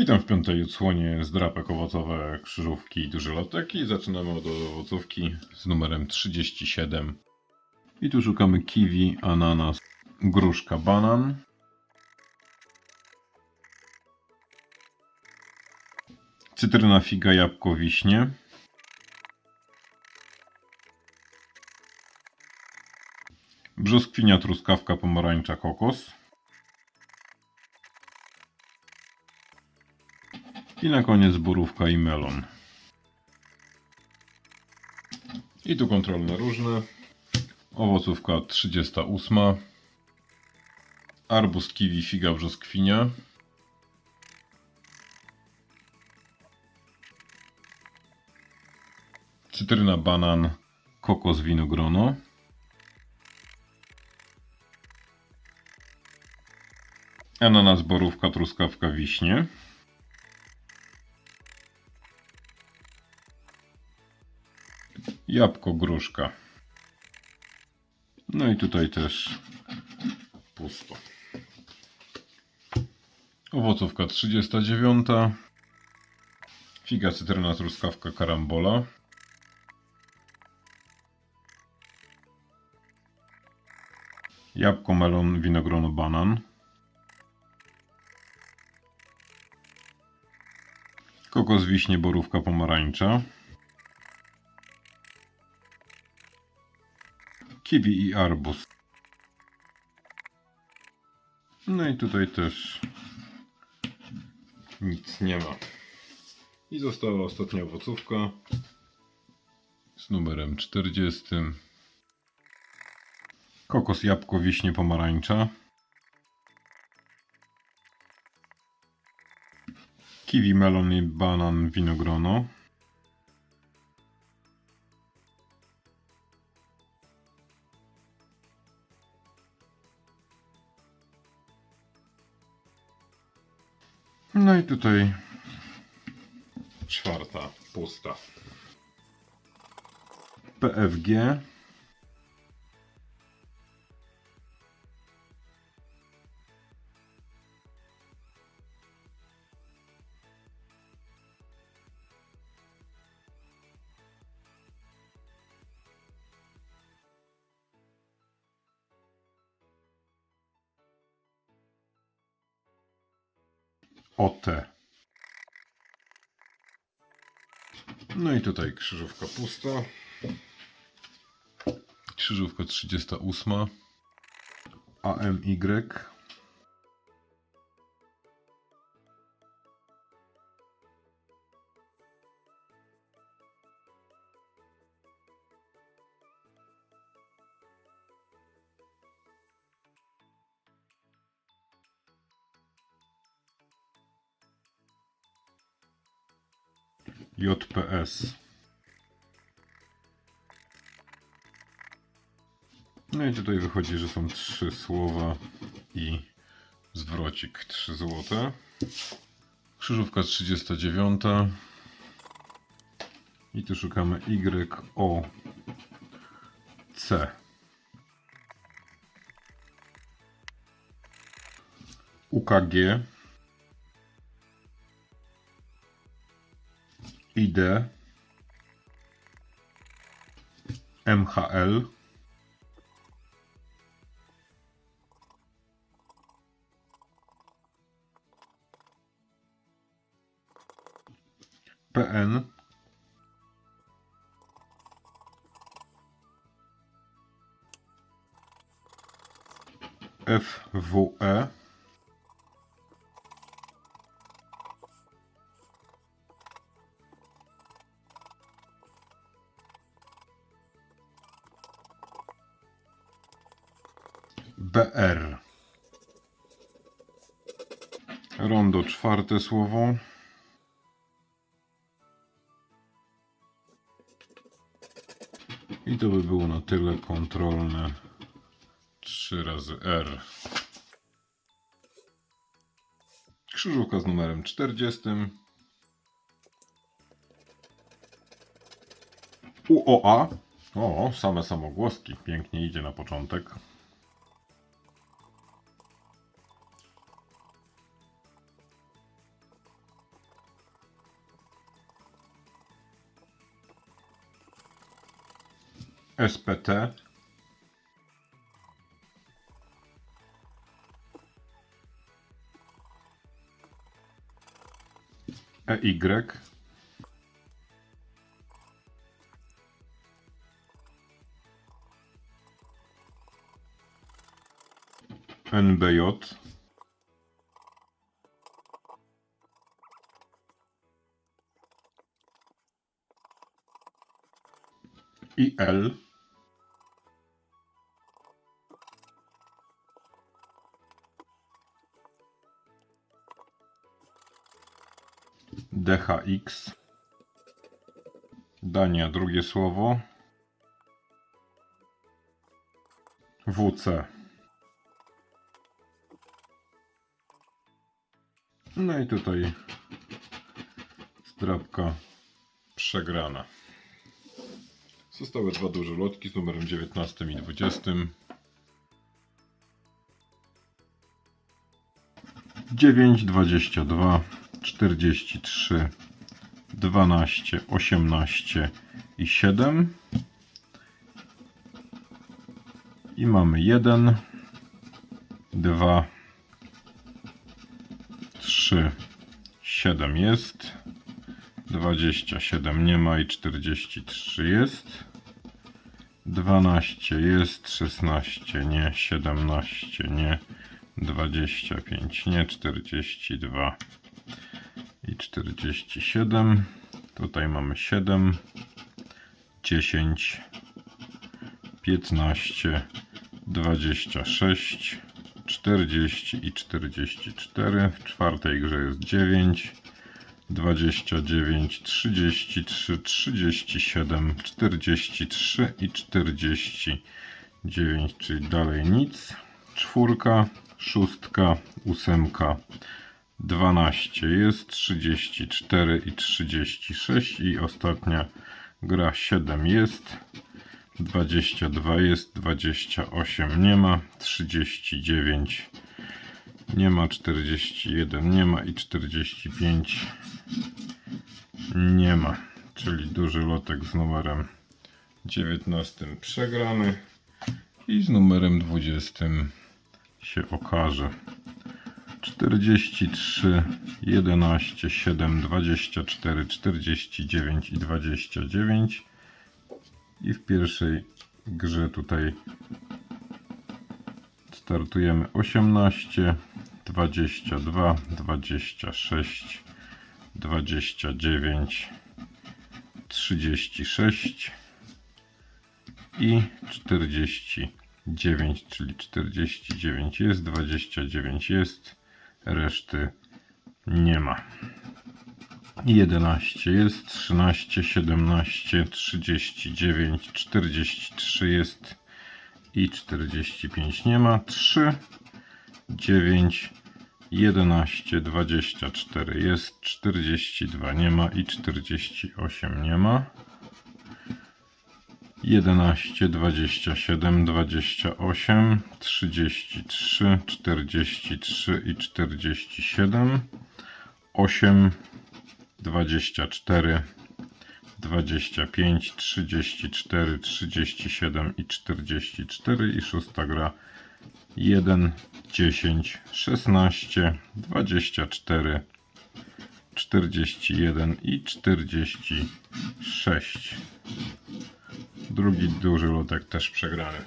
Witam w piątej odsłonie z drapek owocowe, krzyżówki i duże loteki. Zaczynamy od owocówki z numerem 37. I tu szukamy kiwi, ananas, gruszka, banan. Cytryna, figa, jabłko, wiśnie. Brzoskwinia, truskawka, pomarańcza, kokos. I na koniec borówka i melon. I tu kontrolne różne. Owocówka 38. Arbuz, kiwi, figa, brzoskwinia. Cytryna, banan, kokos, winogrono. Ananas, borówka, truskawka, wiśnie. Jabłko, gruszka. No i tutaj też pusto. Owocówka 39. Figa, cytryna, truskawka, karambola. Jabłko, melon, winogrono, banan. Kokos, wiśnie, borówka, pomarańcza. Kiwi i arbuz. No i tutaj też nic nie ma. I została ostatnia owocówka z numerem 40. Kokos, jabłko, wiśnie, pomarańcza. Kiwi, melon i banan, winogrono. No i tutaj czwarta pusta. PFG. OT. No i tutaj krzyżówka pusta. Krzyżówka 38. AMY. JPS. No i tutaj wychodzi, że są trzy słowa i zwrocik 3 złote. Krzyżówka 39. I tu szukamy Y, O, C. UKG. ID MHL PN FWE BR. Rondo czwarte słowo. I to by było na tyle kontrolne 3 razy R. Krzyżówka z numerem 40. UOA. O, same samogłoski. Pięknie idzie na początek. SPT. EY. NBJ. IL. DHX. Dania, drugie słowo. WC. No i tutaj strapka przegrana. Zostały dwa duże lotki z numerem 19 i 20. 9, 22, 43, 12, 18 i 7. I mamy 1, 2, 3, 7 jest. 27 nie ma i 43 jest. 12 jest, 16 nie, 17 nie, 25 nie, 42 i 47. Tutaj mamy 7, 10, 15, 26, 40 i 44. W czwartej grze jest 9. 29, 33, 37, 43 i 49, czyli dalej nic. Czwórka, szóstka, ósemka, 12 jest, 34 i 36 i ostatnia gra 7 jest, 22 jest, 28 nie ma, 39 nie ma, 41 nie ma i 45 nie ma. Czyli duży lotek z numerem 19 przegrany i z numerem 20 się okaże. 43, 11, 7, 24, 49 i 29. I w pierwszej grze tutaj startujemy 18, 22, 26, 29, 36 i 49, czyli 49 jest, 29 jest, reszty nie ma. 11 jest, 13, 17, 39, 43 jest i 45 nie ma. 3, 9, 11, 24 jest, 42 nie ma i 48 nie ma. 11, 27, 28, 33, 43 i 47, 8, 24, 25, 34, 37 i 44 i szósta gra 1, 10, 16, 24, 41 i 46. Drugi duży lotek też przegrany.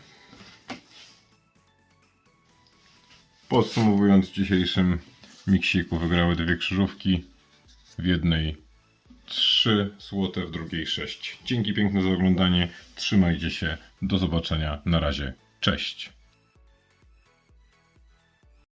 Podsumowując w dzisiejszym miksiku wygrały dwie krzyżówki. W jednej 3 złote, w drugiej 6. Dzięki piękne za oglądanie. Trzymajcie się. Do zobaczenia. Na razie. Cześć.